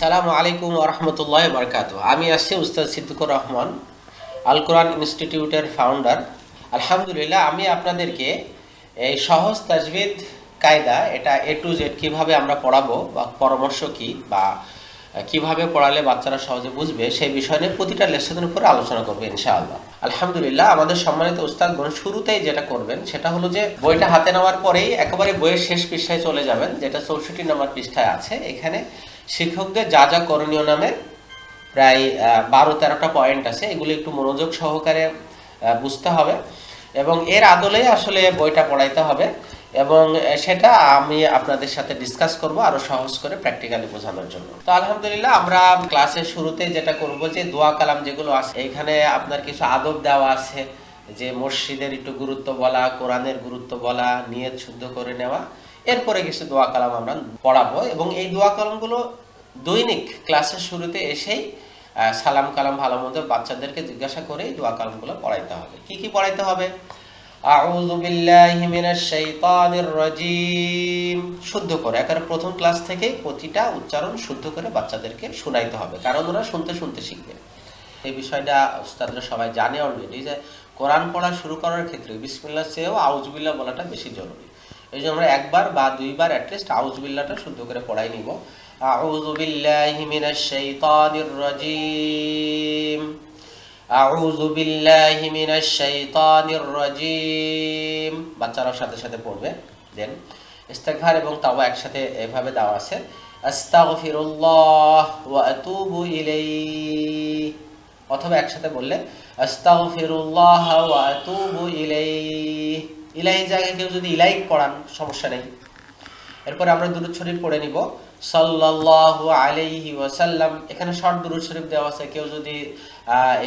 সালামু আলাইকুম রহমতুল্লাহ বরকাত আমি আসছি উস্তাদ সিদ্দিকুর রহমান, আল কোরআন ইনস্টিটিউটের ফাউন্ডার আলহামদুলিল্লাহ, আমি আপনাদেরকে এই সহজ তাজবিদ কায়দা, এটা এ টু জেড কীভাবে আমরা পড়াবো বা পরামর্শ কী বা কীভাবে পড়ালে বাচ্চারা সহজে বুঝবে, সেই বিষয় নিয়ে প্রতিটা লেসনের উপরে আলোচনা করবে ইনশাআল্লাহ। আলহামদুলিল্লাহ, আমাদের সম্মানিত উস্তাদগণ শুরুতেই যেটা করবেন, সেটা হলো যে বইটা হাতে নেওয়ার পরেই একেবারে বইয়ের শেষ পৃষ্ঠায় চলে যাবেন, যেটা চৌষট্টি নম্বর পৃষ্ঠায় আছে। এখানে শিক্ষকদের যা যা করণীয় নামে প্রায় বারো তেরোটা পয়েন্ট আছে। এগুলো একটু মনোযোগ সহকারে বুঝতে হবে। এবং এর আদলেই আসলে বইটা পড়াইতে হবে। এবং সেটা আমি আপনাদের সাথে ডিসকাস করব আরও সহজ করে প্র্যাকটিক্যালি বোঝানোর জন্য। তো আলহামদুলিল্লাহ, আমরা ক্লাসের শুরুতে যেটা করব যে, দোয়া কালাম যেগুলো আছে, এখানে আপনার কিছু আদব দেওয়া আছে। যে মসজিদের একটু গুরুত্ব বলা, কোরআনের গুরুত্ব বলা, নিয়ত শুদ্ধ করে নেওয়া। এরপরে কিছু দোয়া কালাম আমরা পড়াবো এবং এই দোয়া কালামগুলো দৈনিক ক্লাসের শুরুতে এসেই সালাম কালাম ভালো মতো বাচ্চাদেরকে জিজ্ঞাসা করে দোয়া কালামগুলো পড়াইতে হবে। কি কি পড়াইতে হবে? আউযু বিল্লাহি মিনাশ শাইতানির রাজিম। শুদ্ধ করে, একেবারে প্রথম ক্লাস থেকে প্রতিটা উচ্চারণ শুদ্ধ করে বাচ্চাদেরকে শোনাইতে হবে, কারণ ওরা শুনতে শুনতে শিখবে। এই বিষয়টা উস্তাদরা সবাই জানে অলরেডি যে কোরআন পড়া শুরু করার ক্ষেত্রে বিসমিল্লাহ চেয়েও আউজবিল্লাহ বলাটা বেশি জরুরি। এই জন্য আমরা একবার বা দুইবার অ্যাটলিস্ট আউজবিল্লাহটা শুদ্ধ করে পড়াই নিব। আউযু বিল্লাহি মিনাশ শাইতানির রাজিম। আউযু বিল্লাহি মিনাশ শাইতানির রাজিম। বাচ্চারাও সাথে সাথে পড়বে, দেন ইস্তেগফার এবং তাওবা একসাথে এভাবে দেওয়া আছে। আস্তাগফিরুল্লাহ ওয়া আতুবু ইলাইহি। অথবা একসাথে বললে, আস্তাগফিরুল্লাহ ওয়া আতুবু ইলাইহি। ইলাহি জায়গায় কেউ যদি ইলাইক পড়ান সমস্যা নেই। এরপরে আমরা দুরুদ শরীফ পড়ে নিব। সাল্লাল্লাহু আলাইহি ওয়াসাল্লাম, এখানে শর্ট দুরুদ শরীফ দেওয়া আছে। কেউ যদি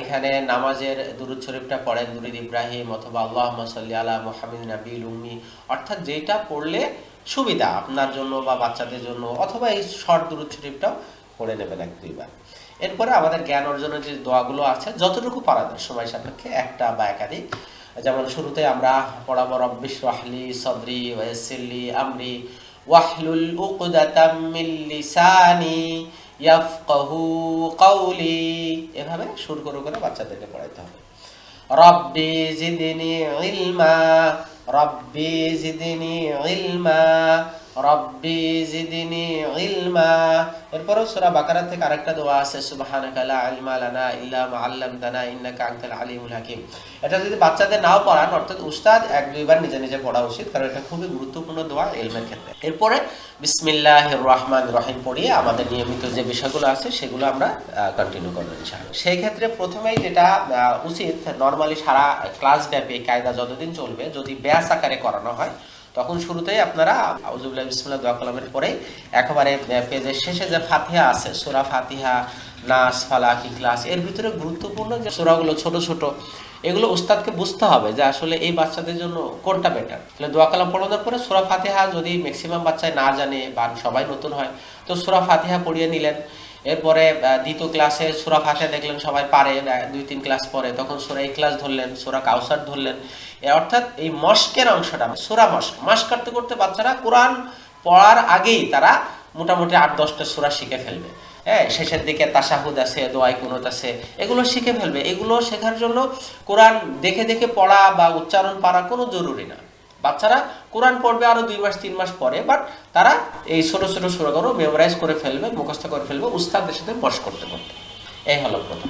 এখানে নামাজের দুরুদ শরীফটা পড়েন, দুরুদ ইব্রাহিম অথবা আল্লাহুম্মা সাল্লি আলা মুহাম্মাদ নাবিল উম্মি, অর্থাৎ যেটা পড়লে সুবিধা আপনার জন্য বা বাচ্চাদের জন্য, অথবা এই শর্ট দুরুদ শরীফটাও পড়ে নেবেন এক দুইবার। এরপরে আমাদের জ্ঞান অর্জনের যে দোয়াগুলো আছে, যতটুকু পারা যায় সময় সাপেক্ষে একটা বা একাধিক। যেমন শুরুতে আমরা পড়াবো রব্বিশ ওয়াহলি সদরি ওয়াসিল্লি আমরি ওয়াহলুল উকদাতাম মিন ইয়াফকাহু কাউলি এভাবে শুরু করে করে বাচ্চাদেরকে পড়াইতে হবে। রব্বি জিদনি ইলমা, রব্বি জিদনি ইলমা আরেকটা দোয়া আছে হাকিম। এটা যদি বাচ্চাদের নাও পড়ান, অর্থাৎ উস্তাদ এক, দুইবার নিজে নিজে পড়া উচিত, কারণ এটা খুবই গুরুত্বপূর্ণ দোয়া ক্ষেত্রে। এরপরে বিসমিল্লাহির রহমান রহিম পড়িয়ে আমাদের নিয়মিত যে বিষয়গুলো আছে, সেগুলো আমরা কন্টিনিউ করব সেই ক্ষেত্রে প্রথমেই যেটা উচিত নর্মালি সারা ক্লাস ব্যাপী কায়দা যতদিন চলবে, যদি ব্যাস আকারে করানো হয় তখন শুরুতেই আপনারা আউজুবিল্লাহ বিসমিল্লাহ, দোয়া কলামের পরে একেবারে পেজের শেষে যে ফাতিহা আছে, সূরা ফাতিহা, নাস, ফালাকি ক্লাস এর ভিতরে গুরুত্বপূর্ণ যে সোরাগুলো ছোট ছোট, এগুলো উস্তাদকে বুঝতে হবে যে আসলে এই বাচ্চাদের জন্য কোনটা বেটার তাহলে দোয়া কালাম পড়ানোর পরে সূরা ফাতিহা যদি ম্যাক্সিমাম বাচ্চায় না জানে বা সবাই নতুন হয়, তো সূরা ফাতিহা পড়িয়ে নিলেন। এরপরে দ্বিতীয় ক্লাসে সুরা ফাতিহা দেখলেন, সবাই পারে দুই, তিন ক্লাস পরে তখন সুরা ক্লাস ধরলেন, সুরা কাউসার ধরলেন। অর্থাৎ এই মস্কের অংশটা, সুরা মস্ক। মাস করতে করতে বাচ্চারা কোরআন পড়ার আগেই তারা মোটামুটি আট, দশটা সুরা শিখে ফেলবে। হ্যাঁ শেষের দিকে তাসাহুদ আছে, দোয়াই কুনত আছে, এগুলো শিখে ফেলবে। এগুলো শেখার জন্য কোরআন দেখে দেখে পড়া বা উচ্চারণ পারা কোনো জরুরি না। বাচ্চারা কোরআন পড়বে আরও দুই মাস, তিন মাস পরে বাট তারা এই ছোট ছোট সুরাগুলো মেমোরাইজ করে ফেলবে, মুখস্থ করে ফেলবে উস্তাদের সাথে বস করতে করতে। এই হলো প্রথম।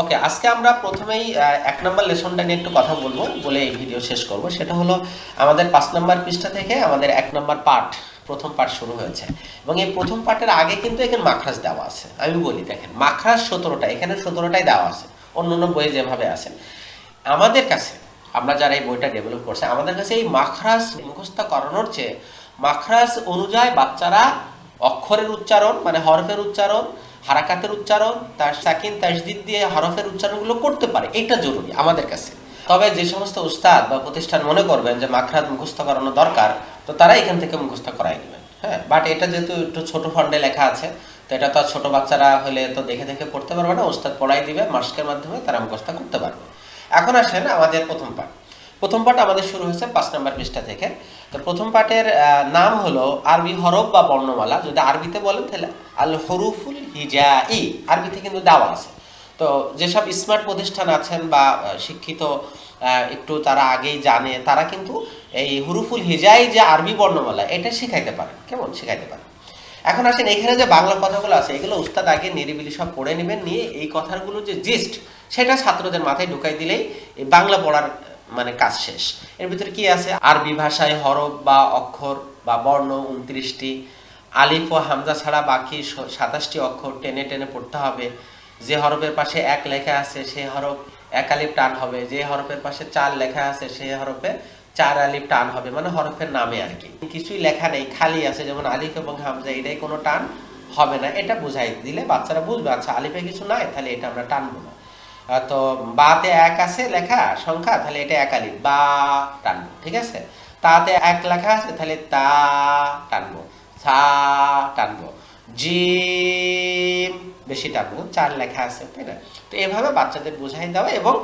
ওকে, আজকে আমরা প্রথমেই এক নম্বর লেসনটা নিয়ে একটু কথা বলব বলে এই ভিডিও শেষ করব। সেটা হলো আমাদের পাঁচ নম্বর পৃষ্ঠা থেকে আমাদের এক নম্বর পার্ট প্রথম পার্ট শুরু হয়েছে। এবং এই প্রথম পার্টের আগে কিন্তু এখানে মাখরাজ দেওয়া আছে। আমি বলি, দেখেন, মাখরাজ সতেরোটা, এখানে সতেরোটাই দেওয়া আছে। অন্য অন্য বইয়ে যেভাবে আছে। আমাদের কাছে আমরা যারা এই বইটা ডেভেলপ করছে, আমাদের কাছে এই মাখরাজ মুখস্থ করানোর চেয়ে মাখরাজ অনুযায়ী বাচ্চারা অক্ষরের উচ্চারণ মানে হরফের উচ্চারণ, হারাকাতের উচ্চারণ, তার সাকিন, তাসদিদ দিয়ে হরফের উচ্চারণগুলো করতে পারে। এটা জরুরি আমাদের কাছে। তবে যে সমস্ত উস্তাদ বা প্রতিষ্ঠান মনে করবেন যে মাখরাজ মুখস্থ করানো দরকার, তো তারা এখান থেকে মুখস্থ করাই নেবেন। হ্যাঁ বাট এটা যেহেতু একটু ছোট ফন্ডে লেখা আছে, তো এটা তো ছোট বাচ্চারা হলে তো দেখে দেখে পড়তে পারবে না, উস্তাদ পড়াই দিবে, মাস্কের মাধ্যমে তারা মুখস্থ করতে পারবে। এখন আসেন আমাদের প্রথম পাঠ। প্রথম পাঠ আমাদের শুরু হয়েছে পাঁচ নম্বর পৃষ্ঠা থেকে। তো প্রথম পাঠের নাম হলো আরবি হরফ বা বর্ণমালা। যদি আরবিতে বলেন তাহলে আল হরুফুল হিজাই। আরবিতে কিন্তু দেওয়া আছে। তো যেসব স্মার্ট প্রতিষ্ঠান আছেন বা শিক্ষিত একটু তারা আগেই জানে, তারা কিন্তু এই হুরুফুল হিজাই যে আরবি বর্ণমালা, এটা শিখাইতে পারেন। কেমন? শিখাইতে পারেন। এখন আসেন, এখানে যে বাংলা কথাগুলো আছে, এগুলো উস্তাদ আগে নিরিবিলি সব পড়ে নেবেন, নিয়ে এই কথাগুলো যে জিস্ট সেটা ছাত্রদের মাথায় ঢুকাই দিলেই বাংলা পড়ার মানে কাজ শেষ। এর ভিতরে কি আছে? আরবি ভাষায় হরফ বা অক্ষর বা বর্ণ উনত্রিশটি, আলিফ ও হামজা ছাড়া বাকি সাতাশটি অক্ষর টেনে টেনে পড়তে হবে। যে হরফের পাশে এক লেখা আছে সেই হরফ এক আলিফ টান হবে। যে হরফের পাশে চার লেখা আছে সেই হরফে চার আলিফ টান হবে। মানে হরফের নামে আর কি। কিছুই লেখা নেই, খালি আছে, যেমন আলিফ এবং হামজা, এটাই কোনো টান হবে না। এটা বুঝাই দিলে বাচ্চারা বুঝবে আচ্ছা আলিফে কিছু নাই, তাহলে এটা আমরা টানবো না। তো বাতে এক আছে লেখা, সংখ্যা, তাহলে এটা এক আলিফ বা টানবো, ঠিক আছে? তাতে এক লেখা আছে, তাহলে তা টানবো সা টানবো, জি বেশি টানবো, চার লেখা আছে, তাই না? তো এভাবে বাচ্চাদের বোঝাই দেওয়া এবং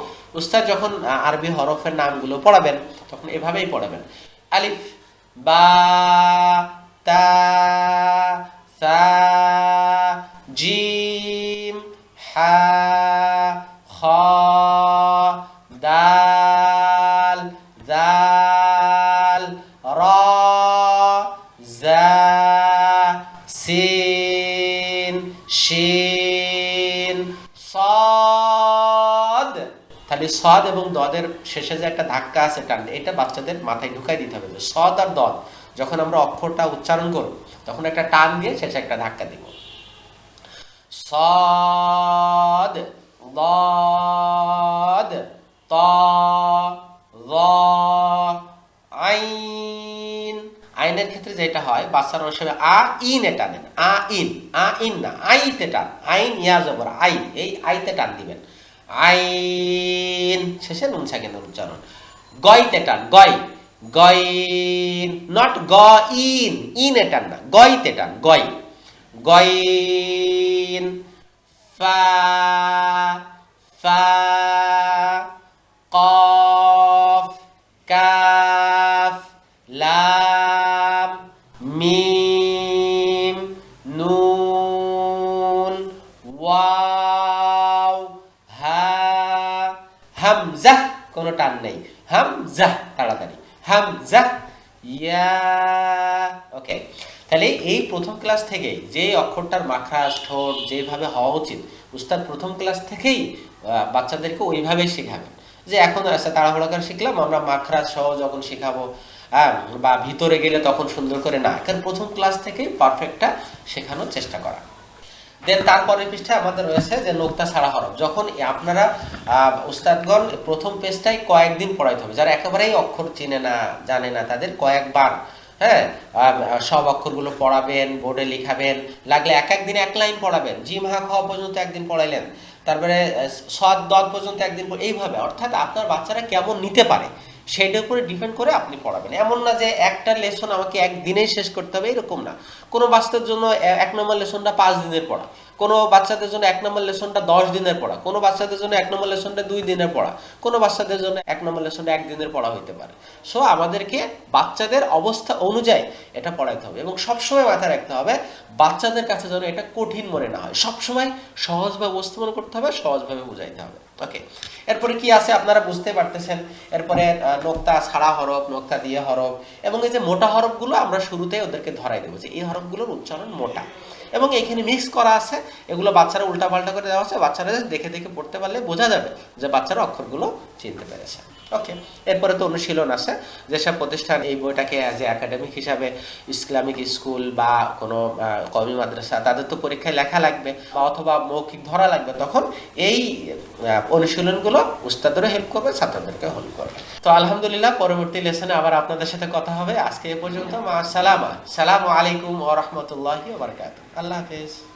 উস্তাদ যখন আরবি হরফের নামগুলো পড়াবেন, তখন এভাবেই পড়াবেন। আলিফ, বা, তা, সা শিন সদ তাহলে সদ এবং দদের শেষে যে একটা ধাক্কা আছে টান এটা বাচ্চাদের মাথায় ঢুকাই দিতে হবে সদ আর দদ, যখন আমরা অক্ষরটা উচ্চারণ করব, তখন একটা টান দিয়ে শেষে একটা ধাক্কা দিব। সদ, দদ যেটা হয়, বাচ্চারা সময় আ, ইন এ টানেন আ, ইন আ, ইন না, আইতে টান, আইন, ইয়া, জবর, আই, এই আইতে টান দিবেন। আইন, শেষে নুন সাকিনের উচ্চারণ। গয়তে টান গয় গইন নট গ ইন ইন টান না টান গয় গইন, ফা ফা, কফ, কাফ লাম কোনো টান নেই। হামজা, তাড়াতাড়ি। হাম হামজা, ইয়া ওকে তাহলে এই প্রথম ক্লাস থেকেই যে অক্ষরটার মাখরাজ ঠোঁট যেভাবে হওয়া উচিত, উস্তাদ প্রথম ক্লাস থেকেই বাচ্চাদেরকে ওইভাবেই শেখাবেন। যে এখন আচ্ছা তাড়াহুড়া করে শিখলাম, আমরা মাখরাজ সহ যখন শেখাবো হ্যাঁ বা ভিতরে গেলে তখন সুন্দর করে না। কারণ প্রথম ক্লাস থেকেই পারফেক্টটা শেখানোর চেষ্টা করা। দেন তারপরের পৃষ্ঠায় আমাদের রয়েছে যে নোক্তা ছাড়া হরফ। যখন আপনারা উস্তাদগণ প্রথম পেজটাই কয়েকদিন পড়াইতে হবে। যারা একেবারেই অক্ষর চিনে না, জানে না, তাদের কয়েকবার হ্যাঁ সব অক্ষরগুলো পড়াবেন, বোর্ডে লিখাবেন, লাগলে এক একদিন এক লাইন পড়াবেন। জিম, হা খাওয়া পর্যন্ত একদিন পড়াইলেন। তারপরে সদ দদ পর্যন্ত একদিন এইভাবে। অর্থাৎ আপনার বাচ্চারা কেমন নিতে পারে? সেইটার উপরে ডিপেন্ড করে আপনি পড়াবেন। এমন না যে একটা লেসন আমাকে একদিনেই শেষ করতে হবে, এরকম না। কোনো বাচ্চাদের জন্য এক নম্বর লেসনটা পাঁচ দিনের পড়া। কোনো বাচ্চাদের জন্য এক নম্বর লেসনটা দশ দিনের পড়া। কোনো বাচ্চাদের জন্য এক নম্বর লেসনটা দুই দিনের পড়া। কোনো বাচ্চাদের জন্য এক নম্বর লেসনটা এক দিনের পড়া হইতে পারে। সো আমাদেরকে বাচ্চাদের অবস্থা অনুযায়ী এটা পড়াইতে হবে এবং সবসময় মাথায় রাখতে হবে, বাচ্চাদের কাছে যেন এটা কঠিন মনে না হয়। সবসময় সহজভাবে উপস্থাপন করতে হবে, সহজভাবে বুঝাইতে হবে। ওকে এরপরে কি আছে আপনারা বুঝতে পারতেছেন? এরপরে নোক্তা ছাড়া হরফ, নোক্তা দিয়ে হরফ এবং এই যে মোটা হরফগুলো আমরা শুরুতেই ওদেরকে ধরাই দেবো যে এই হরফগুলোর উচ্চারণ মোটা। এবং এখানে মিক্স করা আছে। এগুলো বাচ্চারা উল্টাপাল্টা করে দেওয়া আছে। বাচ্চারা দেখে দেখে পড়তে পারলে বোঝা যাবে যে বাচ্চারা অক্ষরগুলো চিনতে পেরেছে। ওকে এরপরে তো অনুশীলন আছে। যেসব প্রতিষ্ঠান এই বইটাকে অ্যাজ এ একাডেমিক হিসাবে ইসলামিক স্কুল বা কোনো কমি মাদ্রাসা, তাদের তো পরীক্ষায় লেখা লাগবে বা অথবা মৌখিক ধরা লাগবে। তখন এই অনুশীলনগুলো উস্তাদেরও হেল্প করবে ছাত্রদেরকে হেল্প করবে। তো আলহামদুলিল্লাহ, পরবর্তী লেসনে আবার আপনাদের সাথে কথা হবে। আজকে এ পর্যন্ত, মা সালামা। সালামু আলাইকুম ওয়া রাহমাতুল্লাহি আল্লাহ হাফেজ।